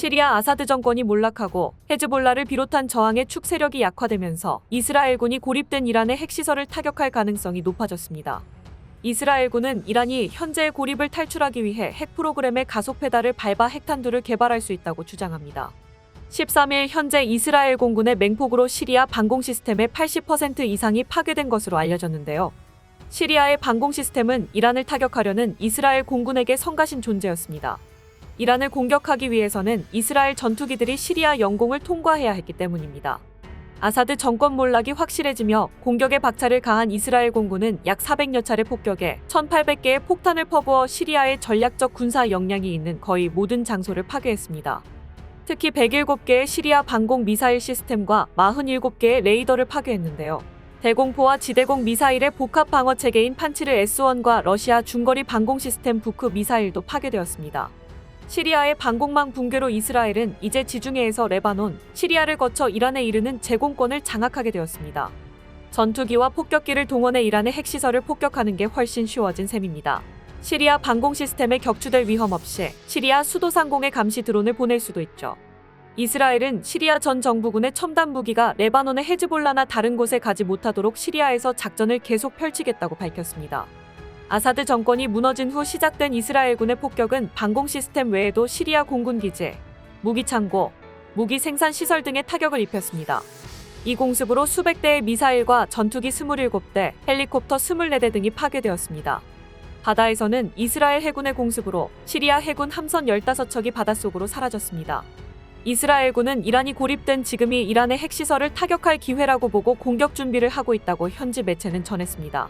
시리아 아사드 정권이 몰락하고 헤즈볼라를 비롯한 저항의 축 세력이 약화되면서 이스라엘군이 고립된 이란의 핵시설을 타격할 가능성이 높아졌습니다. 이스라엘군은 이란이 현재의 고립을 탈출하기 위해 핵 프로그램의 가속 페달을 밟아 핵탄두를 개발할 수 있다고 주장합니다. 13일 현재 이스라엘 공군의 맹폭으로 시리아 방공 시스템의 80% 이상이 파괴된 것으로 알려졌는데요. 시리아의 방공 시스템은 이란을 타격하려는 이스라엘 공군에게 성가신 존재였습니다. 이란을 공격하기 위해서는 이스라엘 전투기들이 시리아 영공을 통과해야 했기 때문입니다. 아사드 정권 몰락이 확실해지며 공격에 박차를 가한 이스라엘 공군은 약 400여 차례 폭격에 1,800개의 폭탄을 퍼부어 시리아의 전략적 군사 역량이 있는 거의 모든 장소를 파괴했습니다. 특히 107개의 시리아 방공 미사일 시스템과 47개의 레이더를 파괴했는데요. 대공포와 지대공 미사일의 복합 방어 체계인 판치르 S1과 러시아 중거리 방공 시스템 부크 미사일도 파괴되었습니다. 시리아의 방공망 붕괴로 이스라엘은 이제 지중해에서 레바논, 시리아를 거쳐 이란에 이르는 제공권을 장악하게 되었습니다. 전투기와 폭격기를 동원해 이란의 핵시설을 폭격하는 게 훨씬 쉬워진 셈입니다. 시리아 방공 시스템에 격추될 위험 없이 시리아 수도 상공에 감시 드론을 보낼 수도 있죠. 이스라엘은 시리아 전 정부군의 첨단 무기가 레바논의 헤즈볼라나 다른 곳에 가지 못하도록 시리아에서 작전을 계속 펼치겠다고 밝혔습니다. 아사드 정권이 무너진 후 시작된 이스라엘군의 폭격은 방공 시스템 외에도 시리아 공군 기지, 무기 창고, 무기 생산 시설 등에 타격을 입혔습니다. 이 공습으로 수백 대의 미사일과 전투기 27대, 헬리콥터 24대 등이 파괴되었습니다. 바다에서는 이스라엘 해군의 공습으로 시리아 해군 함선 15척이 바닷속으로 사라졌습니다. 이스라엘군은 이란이 고립된 지금이 이란의 핵시설을 타격할 기회라고 보고 공격 준비를 하고 있다고 현지 매체는 전했습니다.